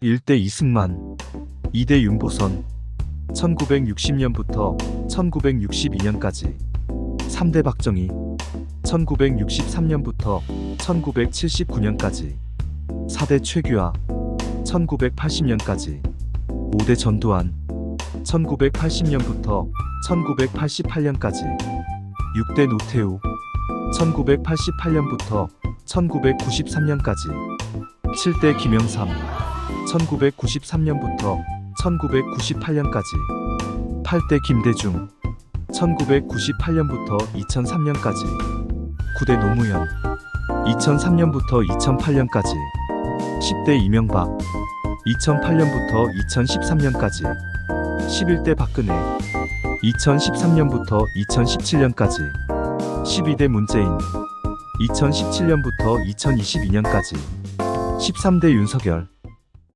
1대 이승만, 2대 윤보선, 1960년부터 1962년까지. 3대 박정희, 1963년부터 1979년까지. 4대 최규하, 1980년까지. 5대 전두환, 1980년부터 1988년까지. 6대 노태우, 1988년부터 1993년까지. 7대 김영삼, 1993년부터 1998년까지 8대 김대중, 1998년부터 2003년까지 9대 노무현, 2003년부터 2008년까지 10대 이명박, 2008년부터 2013년까지 11대 박근혜, 2013년부터 2017년까지 12대 문재인, 2017년부터 2022년까지 13대 윤석열,